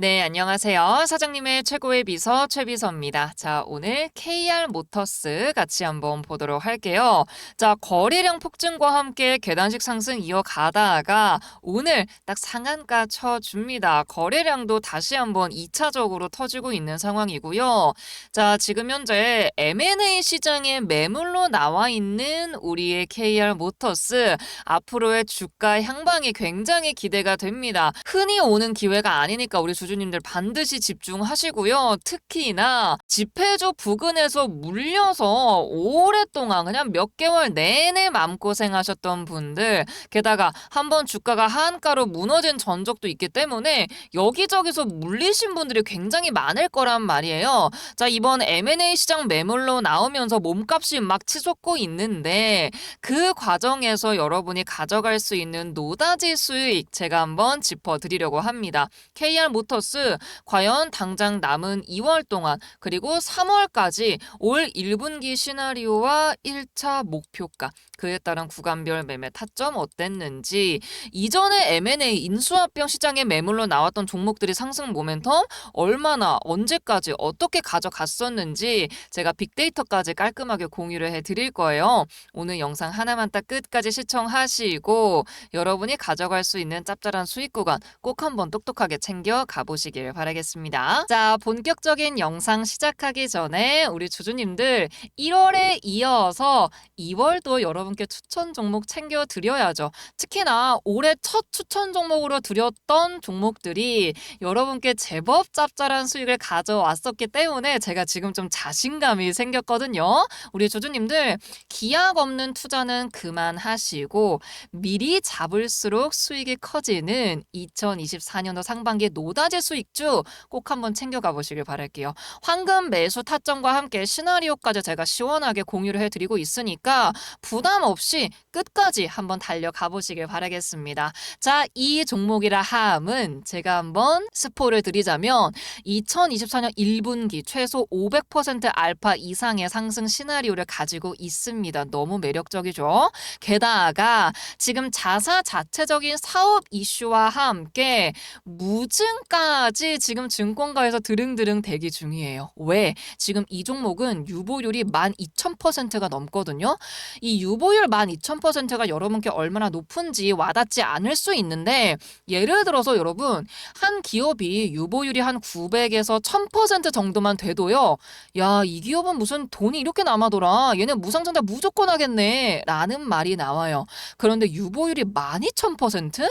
네, 안녕하세요. 사장님의 최고의 비서 최비서입니다. 자, 오늘 KR 모터스 같이 한번 보도록 할게요. 자, 거래량 폭증과 함께 계단식 상승 이어가다가 오늘 딱 상한가 쳐줍니다. 거래량도 다시 한번 2차적으로 터지고 있는 상황이고요. 자, 지금 현재 M&A 시장에 매물로 나와 있는 우리의 KR 모터스 앞으로의 주가 향방이 굉장히 기대가 됩니다. 흔히 오는 기회가 아니니까 우리 주 주님들 반드시 집중하시고요. 특히나 지폐조 부근에서 물려서 오랫동안 그냥 몇 개월 내내 마음고생하셨던 분들 게다가 한 번 주가가 하한가로 무너진 전적도 있기 때문에 여기저기서 물리신 분들이 굉장히 많을 거란 말이에요. 자 이번 M&A 시장 매물로 나오면서 몸값이 막 치솟고 있는데 그 과정에서 여러분이 가져갈 수 있는 노다지 수익 제가 한번 짚어드리려고 합니다. KR 모터 스 과연 당장 남은 2월 동안 그리고 3월까지 올 1분기 시나리오와 1차 목표가 그에 따른 구간별 매매 타점 어땠는지 이전에 M&A 인수합병 시장에 매물로 나왔던 종목들이 상승 모멘텀 얼마나 언제까지 어떻게 가져갔었는지 제가 빅데이터까지 깔끔하게 공유를 해드릴 거예요. 오늘 영상 하나만 딱 끝까지 시청하시고 여러분이 가져갈 수 있는 짭짤한 수익 구간 꼭 한번 똑똑하게 챙겨 가보 시길 바라겠습니다. 자, 본격적인 영상 시작하기 전에 우리 주주님들 1월에 이어서 2월도 여러분께 추천 종목 챙겨 드려야죠. 특히나 올해 첫 추천 종목으로 드렸던 종목들이 여러분께 제법 짭짤한 수익을 가져왔었기 때문에 제가 지금 좀 자신감이 생겼거든요. 우리 주주님들 기약 없는 투자는 그만하시고 미리 잡을수록 수익이 커지는 2024년도 상반기 노다지 수 익주 꼭 한번 챙겨가 보시길 바랄게요. 황금 매수 타점과 함께 시나리오까지 제가 시원하게 공유를 해드리고 있으니까 부담 없이 끝까지 한번 달려가 보시길 바라겠습니다. 자, 이 종목이라 함은 제가 한번 스포를 드리자면 2024년 1분기 최소 500% 알파 이상의 상승 시나리오를 가지고 있습니다. 너무 매력적이죠. 게다가 지금 자사 자체적인 사업 이슈와 함께 무증 까지 지금 증권가에서 드릉드릉 대기 중이에요. 왜? 지금 이 종목은 유보율이 12,000%가 넘거든요. 이 유보율 12,000%가 여러분께 얼마나 높은지 와닿지 않을 수 있는데 예를 들어서 여러분 한 기업이 유보율이 한 900에서 1000% 정도만 돼도요. 야, 이 기업은 무슨 돈이 이렇게 남아돌아. 얘네 무상증자 무조건 하겠네. 라는 말이 나와요. 그런데 유보율이 12,000%?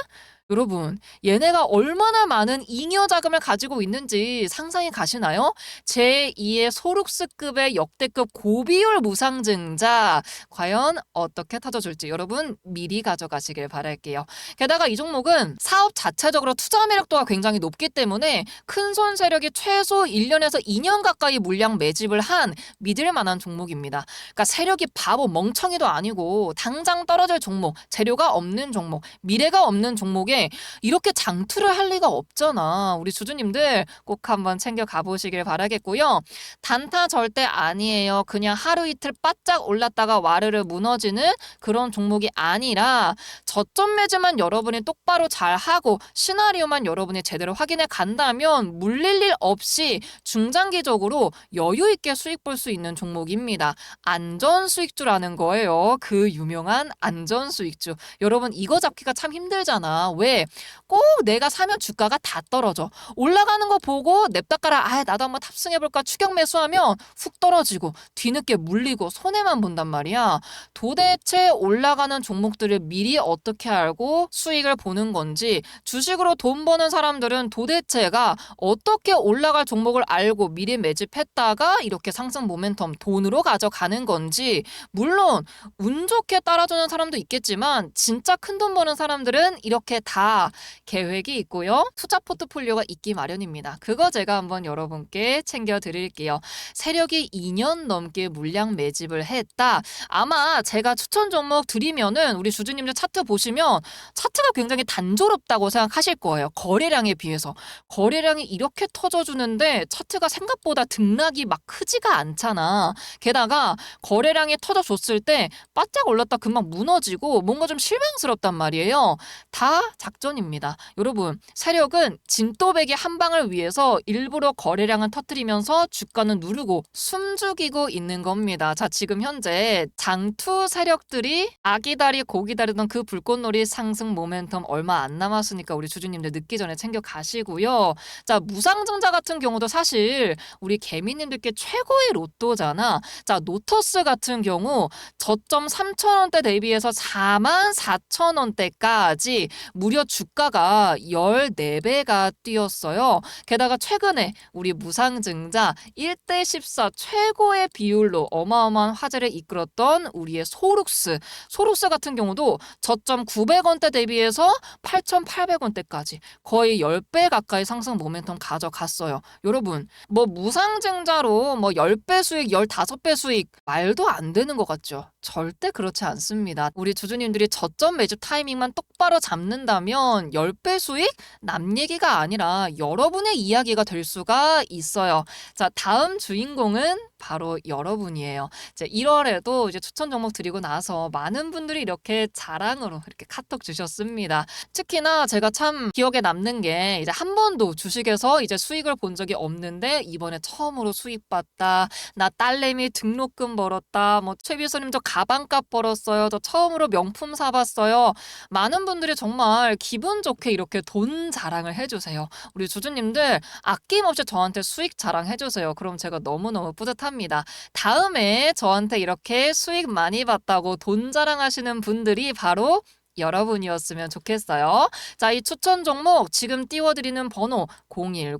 여러분, 얘네가 얼마나 많은 잉여 자금을 가지고 있는지 상상이 가시나요? 제2의 소룩스급의 역대급 고비율 무상증자 과연 어떻게 타져줄지 여러분 미리 가져가시길 바랄게요. 게다가 이 종목은 사업 자체적으로 투자 매력도가 굉장히 높기 때문에 큰손 세력이 최소 1년에서 2년 가까이 물량 매집을 한 믿을 만한 종목입니다. 그러니까 세력이 바보 멍청이도 아니고 당장 떨어질 종목, 재료가 없는 종목, 미래가 없는 종목에 이렇게 장투를 할 리가 없잖아. 우리 주주님들 꼭 한번 챙겨 가보시길 바라겠고요. 단타 절대 아니에요. 그냥 하루 이틀 바짝 올랐다가 와르르 무너지는 그런 종목이 아니라 저점 매즈만 여러분이 똑바로 잘 하고 시나리오만 여러분이 제대로 확인해 간다면 물릴 일 없이 중장기적으로 여유 있게 수익 볼 수 있는 종목입니다. 안전 수익주라는 거예요. 그 유명한 안전 수익주. 여러분 이거 잡기가 참 힘들잖아. 왜? 꼭 내가 사면 주가가 다 떨어져. 올라가는 거 보고 냅다 깔아. 아, 나도 한번 탑승해볼까 추격 매수하면 훅 떨어지고 뒤늦게 물리고 손해만 본단 말이야. 도대체 올라가는 종목들을 미리 어떻게 알고 수익을 보는 건지 주식으로 돈 버는 사람들은 도대체가 어떻게 올라갈 종목을 알고 미리 매집했다가 이렇게 상승 모멘텀 돈으로 가져가는 건지 물론 운 좋게 따라주는 사람도 있겠지만 진짜 큰 돈 버는 사람들은 이렇게 다 계획이 있고요. 투자 포트폴리오가 있기 마련입니다. 그거 제가 한번 여러분께 챙겨 드릴게요. 세력이 2년 넘게 물량 매집을 했다. 아마 제가 추천 종목 드리면은 우리 주주님들 차트 보시면 차트가 굉장히 단조롭다고 생각하실 거예요. 거래량에 비해서. 거래량이 이렇게 터져주는데 차트가 생각보다 등락이 막 크지가 않잖아. 게다가 거래량이 터져줬을 때 바짝 올랐다 금방 무너지고 뭔가 좀 실망스럽단 말이에요. 다 작전입니다. 여러분, 세력은 진또배기 한 방을 위해서 일부러 거래량을 터뜨리면서 주가는 누르고 숨죽이고 있는 겁니다. 자, 지금 현재 장투 세력들이 아기다리 고기다리던 그 불꽃놀이 상승 모멘텀 얼마 안 남았으니까 우리 주주님들 늦기 전에 챙겨 가시고요. 자, 무상증자 같은 경우도 사실 우리 개미님들께 최고의 로또잖아. 자, 노터스 같은 경우 저점 3,000원대 대비해서 4만 4천원대까지 무려 주가가 14배가 뛰었어요. 게다가 최근에 우리 무상증자 1대 14 최고의 비율로 어마어마한 화제를 이끌었던 우리의 소룩스. 소룩스 같은 경우도 저점 900원대 대비해서 8,800원대까지 거의 10배 가까이 상승 모멘텀 가져갔어요. 여러분, 뭐 무상증자로 뭐 10배 수익, 15배 수익 말도 안 되는 것 같죠? 절대 그렇지 않습니다. 우리 주주님들이 저점 매집 타이밍만 똑바로 잡는다면 10배 수익 남 얘기가 아니라 여러분의 이야기가 될 수가 있어요. 자, 다음 주인공은 바로 여러분이에요. 이제 1월에도 이제 추천 종목 드리고 나서 많은 분들이 이렇게 자랑으로 이렇게 카톡 주셨습니다. 특히나 제가 참 기억에 남는 게 이제 한 번도 주식에서 이제 수익을 본 적이 없는데 이번에 처음으로 수익 봤다. 나 딸내미 등록금 벌었다. 뭐 최비서님 저 가방값 벌었어요. 저 처음으로 명품 사봤어요. 많은 분들이 정말 기분 좋게 이렇게 돈 자랑을 해주세요. 우리 주주님들 아낌없이 저한테 수익 자랑해주세요. 그럼 제가 너무너무 뿌듯합니다. 다음에 저한테 이렇게 수익 많이 봤다고 돈 자랑하시는 분들이 바로 여러분이었으면 좋겠어요. 자, 이 추천 종목 지금 띄워드리는 번호 010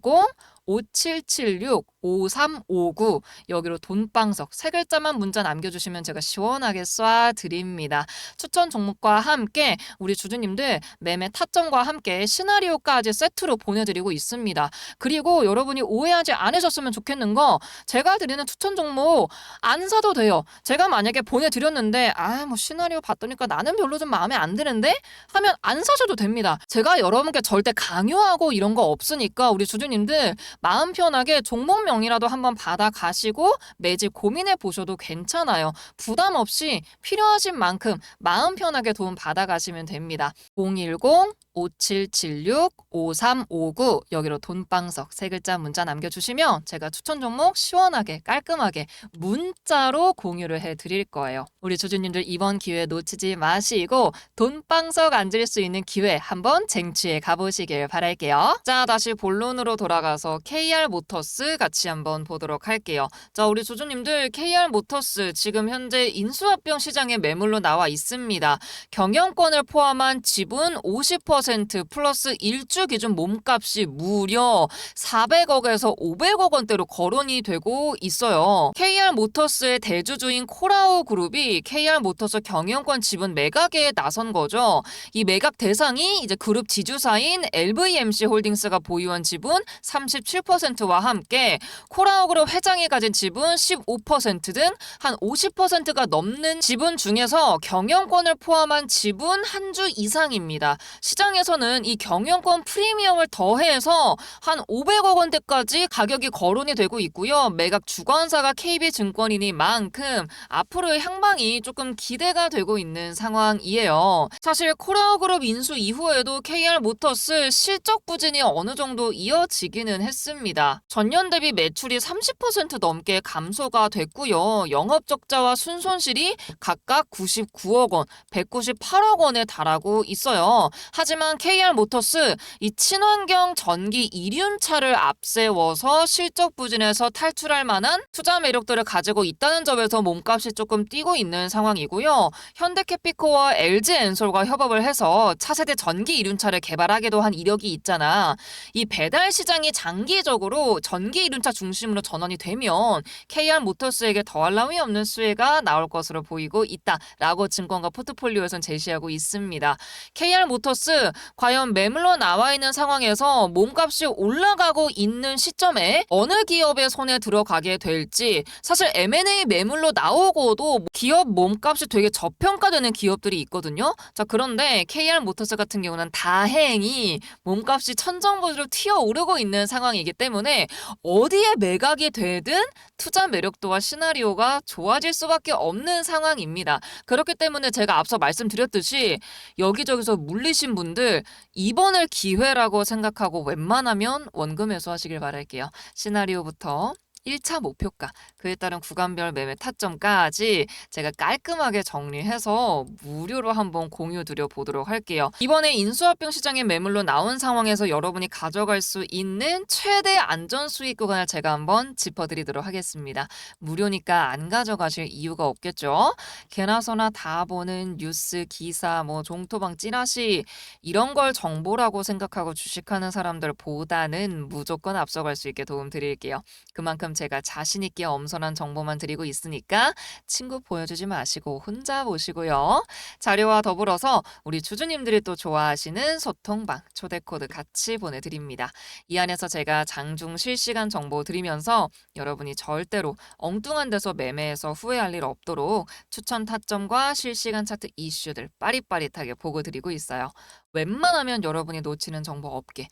5776 5359 여기로 돈방석 세 글자만 문자 남겨주시면 제가 시원하게 쏴 드립니다. 추천 종목과 함께 우리 주주님들 매매 타점과 함께 시나리오까지 세트로 보내드리고 있습니다. 그리고 여러분이 오해하지 않으셨으면 좋겠는 거 제가 드리는 추천 종목 안 사도 돼요. 제가 만약에 보내드렸는데 아 뭐 시나리오 봤더니까 나는 별로 좀 마음에 안 드는데 하면 안 사셔도 됩니다. 제가 여러분께 절대 강요하고 이런 거 없으니까 우리 주주님들 마음 편하게 종목명 이라도 한번 받아 가시고 매집 고민해 보셔도 괜찮아요. 부담 없이 필요하신 만큼 마음 편하게 도움 받아 가시면 됩니다. 010 5776 5359 여기로 돈방석 세 글자 문자 남겨주시면 제가 추천 종목 시원하게 깔끔하게 문자로 공유를 해드릴 거예요. 우리 주주님들 이번 기회 놓치지 마시고 돈방석 앉을 수 있는 기회 한번 쟁취해 가보시길 바랄게요. 자 다시 본론으로 돌아가서 KR 모터스 같이 한번 보도록 할게요. 자 우리 주주님들 KR 모터스 지금 현재 인수합병 시장에 매물로 나와 있습니다. 경영권을 포함한 지분 50% 플러스 일주 기준 몸값이 무려 400억에서 500억 원대로 거론이 되고 있어요. KR 모터스의 대주주인 코라오 그룹이 KR 모터스 경영권 지분 매각에 나선 거죠. 이 매각 대상이 이제 그룹 지주사인 LVMC 홀딩스가 보유한 지분 37%와 함께 코라오 그룹 회장이 가진 지분 15%등 한 50%가 넘는 지분 중에서 경영권을 포함한 지분 한 주 이상입니다. 시장에 서는 이 경영권 프리미엄을 더해서 한 500억 원대까지 가격이 거론이 되고 있고요. 매각 주관사가 KB증권이니 만큼 앞으로의 향방이 조금 기대가 되고 있는 상황이에요. 사실 코라오그룹 인수 이후에도 KR 모터스 실적 부진이 어느 정도 이어지기는 했습니다. 전년 대비 매출이 30% 넘게 감소가 됐고요. 영업 적자와 순손실이 각각 99억 원, 198억 원에 달하고 있어요. 하지만 KR 모터스 이 친환경 전기 이륜차를 앞세워서 실적 부진에서 탈출할 만한 투자 매력들을 가지고 있다는 점에서 몸값이 조금 뛰고 있는 상황이고요. 현대캐피코와 LG엔솔과 협업을 해서 차세대 전기 이륜차를 개발하기도 한 이력이 있잖아. 이 배달 시장이 장기적으로 전기 이륜차 중심으로 전환이 되면 KR 모터스에게 더할 나위 없는 수혜가 나올 것으로 보이고 있다라고 증권가 포트폴리오에선 제시하고 있습니다. KR 모터스 과연 매물로 나와 있는 상황에서 몸값이 올라가고 있는 시점에 어느 기업의 손에 들어가게 될지 사실 M&A 매물로 나오고도 기업 몸값이 되게 저평가되는 기업들이 있거든요. 자 그런데 KR 모터스 같은 경우는 다행히 몸값이 천정부지로 튀어오르고 있는 상황이기 때문에 어디에 매각이 되든 투자 매력도와 시나리오가 좋아질 수밖에 없는 상황입니다. 그렇기 때문에 제가 앞서 말씀드렸듯이 여기저기서 물리신 분들 분들 이번을 기회라고 생각하고 웬만하면 원금 매수하시길 바랄게요. 시나리오부터 1차 목표가, 그에 따른 구간별 매매 타점까지 제가 깔끔하게 정리해서 무료로 한번 공유 드려 보도록 할게요. 이번에 인수합병 시장에 매물로 나온 상황에서 여러분이 가져갈 수 있는 최대 안전 수익 구간을 제가 한번 짚어 드리도록 하겠습니다. 무료니까 안 가져가실 이유가 없겠죠. 개나소나 다 보는 뉴스, 기사, 뭐 종토방 찌라시 이런 걸 정보라고 생각하고 주식하는 사람들보다는 무조건 앞서갈 수 있게 도움 드릴게요. 그만큼 제가 자신 있게 엄선한 정보만 드리고 있으니까 친구 보여주지 마시고 혼자 보시고요. 자료와 더불어서 우리 주주님들이 또 좋아하시는 소통방 초대 코드 같이 보내드립니다. 이 안에서 제가 장중 실시간 정보 드리면서 여러분이 절대로 엉뚱한 데서 매매해서 후회할 일 없도록 추천 타점과 실시간 차트 이슈들 빠릿빠릿하게 보고 드리고 있어요. 웬만하면 여러분이 놓치는 정보 없게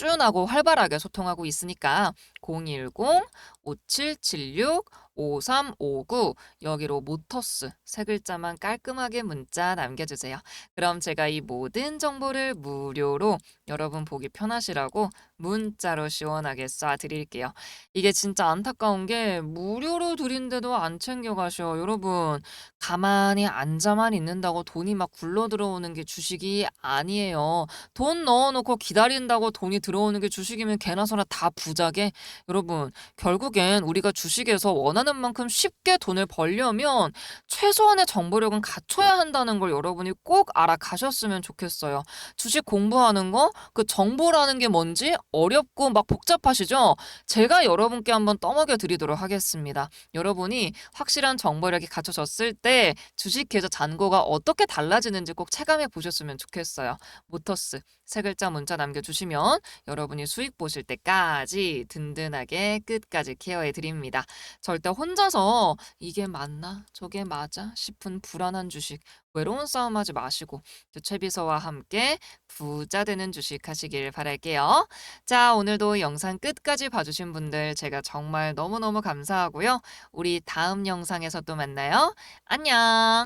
꾸준하고 활발하게 소통하고 있으니까 010-5776-5359 여기로 모터스 세 글자만 깔끔하게 문자 남겨주세요. 그럼 제가 이 모든 정보를 무료로 여러분 보기 편하시라고 문자로 시원하게 쏴드릴게요. 이게 진짜 안타까운 게 무료로 드린데도 안 챙겨가셔. 여러분 가만히 앉아만 있는다고 돈이 막 굴러 들어오는 게 주식이 아니에요. 돈 넣어놓고 기다린다고 돈이 들어오는 게 주식이면 개나 소나 다 부자게 여러분 결국엔 우리가 주식에서 원하는 만큼 쉽게 돈을 벌려면 최소한의 정보력은 갖춰야 한다는 걸 여러분이 꼭 알아가셨으면 좋겠어요. 주식 공부하는 거 그 정보라는 게 뭔지 어렵고 막 복잡하시죠? 제가 여러분께 한번 떠먹여 드리도록 하겠습니다. 여러분이 확실한 정보력이 갖춰졌을 때 주식 계좌 잔고가 어떻게 달라지는지 꼭 체감해 보셨으면 좋겠어요. 모터스 세 글자 문자 남겨주시면 여러분이 수익 보실 때까지 든든하게 끝까지 케어해 드립니다. 절대 혼자서 이게 맞나 저게 맞아 싶은 불안한 주식 외로운 싸움 하지 마시고 또 최비서와 함께 부자 되는 주식 하시길 바랄게요. 자 오늘도 영상 끝까지 봐주신 분들 제가 정말 너무너무 감사하고요. 우리 다음 영상에서 또 만나요. 안녕.